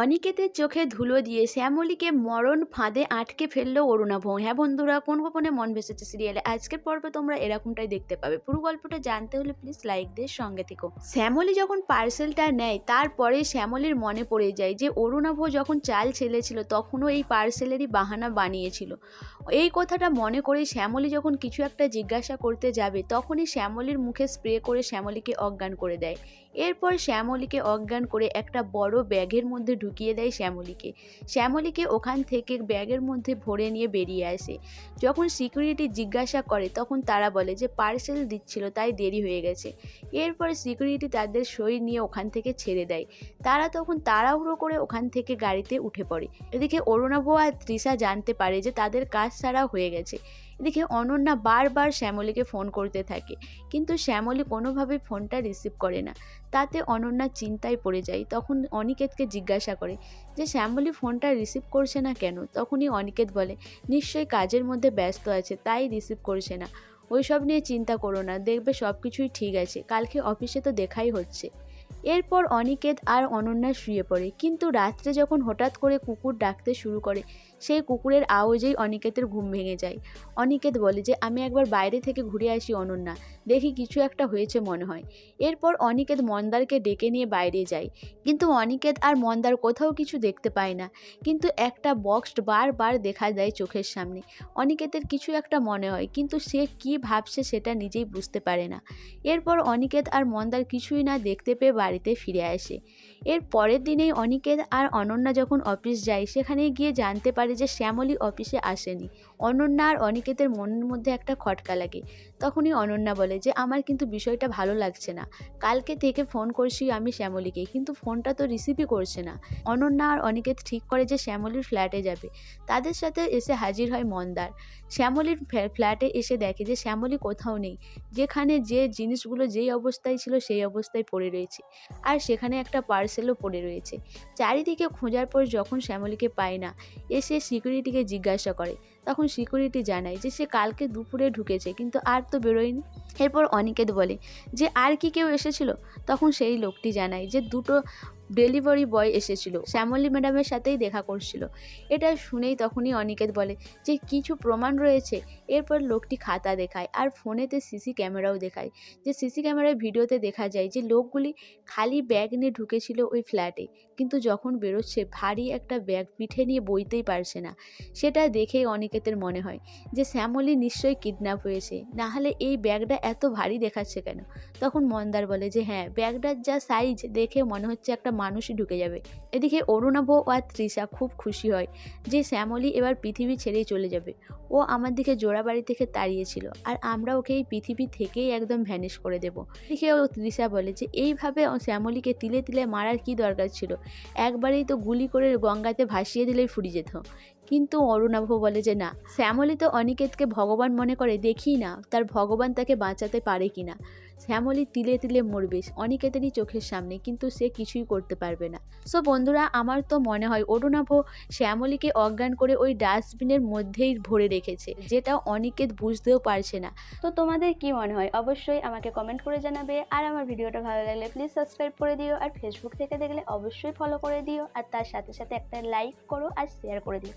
অনিকেতের চোখে ধুলো দিয়ে শ্যামলীকে মরণ ফাঁদে আটকে ফেলল অরুণাভ হ্যাঁ বন্ধুরা কোন গোপনে মন ভেসেছে সিরিয়ালে। আজকের পর্বে তোমরা এরকমটাই দেখতে পাবে। পুরো গল্পটা জানতে হলে প্লিজ লাইক দিয়ে সঙ্গে থেকো। শ্যামলী যখন পার্সেলটা নেয়, তারপরে শ্যামলীর মনে পড়ে যায় যে অরুণাভ যখন চাল ছেলেছিল, তখনও এই পার্সেলেরই বাহানা বানিয়েছিল। এই কথাটা মনে করে শ্যামলী যখন কিছু একটা জিজ্ঞাসা করতে যাবে, তখনই শ্যামলীর মুখে স্প্রে করে শ্যামলীকে অজ্ঞান করে দেয়। এরপর শ্যামলীকে অজ্ঞান করে একটা বড় ব্যাগের মধ্যে ঢুকিয়ে দেয় শ্যামলীকে। শ্যামলীকে ওখান থেকে ব্যাগের মধ্যে ভরে নিয়ে বেরিয়ে আসে। যখন সিকিউরিটি জিজ্ঞাসা করে, তখন তারা বলে যে পার্সেল দিচ্ছিল, তাই দেরি হয়ে গেছে। এরপর সিকিউরিটি তাদের সই নিয়ে ওখান থেকে ছেড়ে দেয়। তারা তখন তাড়াহুড়ো করে ওখান থেকে গাড়িতে উঠে পড়ে। এদিকে অরুণাভ আর তৃষা জানতে পারে যে, তাদের কাজ ছাড়া হয়ে গেছে। এদিকে অনন্যা বারবার শ্যামলীকে ফোন করতে থাকে। কিন্তু শ্যামলী কোনোভাবেই ফোনটা রিসিভ করে না। তাতে অনন্যা চিন্তায় পড়ে যায়। তখন অনিকেতকে জিজ্ঞাসা করে যে, শ্যামলী ফোনটা রিসিভ করছে না কেন? তখনই অনিকেত বলে, নিশ্চয়ই কাজের মধ্যে ব্যস্ত আছে, তাই রিসিভ করছে না। ওইসব নিয়ে চিন্তা করো না, দেখবে সব কিছুই ঠিক আছে। কালকে অফিসে তো দেখাই হচ্ছে। এরপর অনিকেত আর অনন্যা শুয়ে পড়ে। কিন্তু রাত্রে যখন হঠাৎ করে কুকুর ডাকতে শুরু করে সেই কুকুরের আওয়াজেই অনিকেতের ঘুম ভেঙে যায়। অনিকেত বলে যে, আমি একবার বাইরে থেকে ঘুরে আসি অনন্যা, দেখি কিছু একটা হয়েছে মনে হয়। এরপর অনিকেত মন্দারকে ডেকে নিয়ে বাইরে যায়। কিন্তু অনিকেত আর মন্দার কোথাও কিছু দেখতে পায় না। কিন্তু একটা বক্স বারবার দেখা দেয় চোখের সামনে। অনিকেতের কিছু একটা মনে হয়, কিন্তু সে কি ভাবছে সেটা নিজেই বুঝতে পারে না। এরপর অনিকেত আর মন্দার কিছুই না দেখতে পেয়ে বাড়িতে ফিরে আসে। এর পরের দিনেই অনিকেত আর অনন্যা যখন অফিস যায় সেখানে গিয়ে জানতে পারে যে শ্যামলী অফিসে আসেনি। অনন্যা আর অনিকেতের মনের মধ্যে একটা খটকা লাগে। তখনই অনন্যা বলে যে, আমার কিন্তু বিষয়টা ভালো লাগছে না। কালকে থেকে ফোন করছি আমি শ্যামলীকে, কিন্তু ফোনটা তো রিসিভই করছে না। অনন্যা আর অনিকেত ঠিক করে যে শ্যামলীর ফ্ল্যাটে যাবে। তাদের সাথে এসে হাজির হয় মন্দার। শ্যামলীর ফ্ল্যাটে এসে দেখে যে শ্যামলী কোথাও নেই। যেখানে যে জিনিসগুলো যেই অবস্থায় ছিল সেই অবস্থায় পড়ে রয়েছে। আর সেখানে একটা পার্সেলও পড়ে রয়েছে। চারিদিকে খোঁজার পর যখন শ্যামলীকে পায় না, এসে সিকিউরিটিকে জিজ্ঞাসা করে। তখন সিকিউরিটি জানায় যে সে কালকে দুপুরে ঢুকেছে, কিন্তু আর তো বেরোয়নি। এরপর অনিকেত বলে যে, আর কি কেউ এসেছিল? তখন সেই লোকটি জানায় যে, দুটো ডেলিভারি বয় এসেছিল। শ্যামলী ম্যাডামের সাথেই দেখা করছিল। এটা শুনেই তখনই অনিকেত বলে, যে কিছু প্রমাণ রয়েছে? এরপর লোকটি খাতা দেখায় আর ফোনেতে সিসি ক্যামেরাও দেখায়। যে সিসি ক্যামেরায় ভিডিওতে দেখা যায় যে লোকগুলি খালি ব্যাগ নিয়ে ঢুকেছিল ওই ফ্ল্যাটে। কিন্তু যখন বেরোচ্ছে, ভারী একটা ব্যাগ পিঠে নিয়ে বইতেই পারছে না। সেটা দেখেই অনিকেতের মনে হয় যে শ্যামলী নিশ্চয়ই কিডন্যাপ হয়েছে। নাহলে এই ব্যাগটা এত ভারী দেখাচ্ছে কেন? তখন মন্দার বলে যে হ্যাঁ ব্যাগটার যা সাইজ দেখে মনে হচ্ছে একটা মানুষই ঢুকে যাবে। এদিকে অরুণাভ আর তৃষা খুব খুশি হয় যে শ্যামলি এবার পৃথিবী ছেড়েই চলে যাবে। ও আমার দিকে জোড়া বাড়ি থেকে তাড়িয়েছিল আর আমরা ওকে এই পৃথিবী থেকেই একদম ভ্যানিশ করে দেব। এদিকে ও তৃষা বলে যে, এইভাবে শ্যামলীকে তিলে তিলে মারার কি দরকার ছিল? একবারেই তো গুলি করে গঙ্গাতে ভাসিয়ে দিলেই ফুরিয়ে যেত। কিন্তু অরুণাভ বলে যে না শ্যামলী তো অনিকেতকে ভগবান মনে করে দেখি না তার ভগবান তাকে বাঁচাতে পারে কিনা শ্যামলী তিলে তিলে মরবে, অনিকেতেরই চোখের সামনে, কিন্তু সে কিছুই করতে পারবে না। সো বন্ধুরা, আমার তো মনে হয় অরুণাভ শ্যামলীকে অজ্ঞান করে ওই ডাস্টবিনের মধ্যেই ভরে রেখেছে, যেটা অনিকেত বুঝতেও পারছে না। তো তোমাদের কি মনে হয়? অবশ্যই আমাকে কমেন্ট করে জানাবে। আর আমার ভিডিওটা ভালো লাগলে প্লিজ সাবস্ক্রাইব করে দিও। আর ফেসবুক থেকে দেখলে অবশ্যই ফলো করে দিও। আর তার সাথে সাথে একটা লাইক করো আর শেয়ার করে দিও।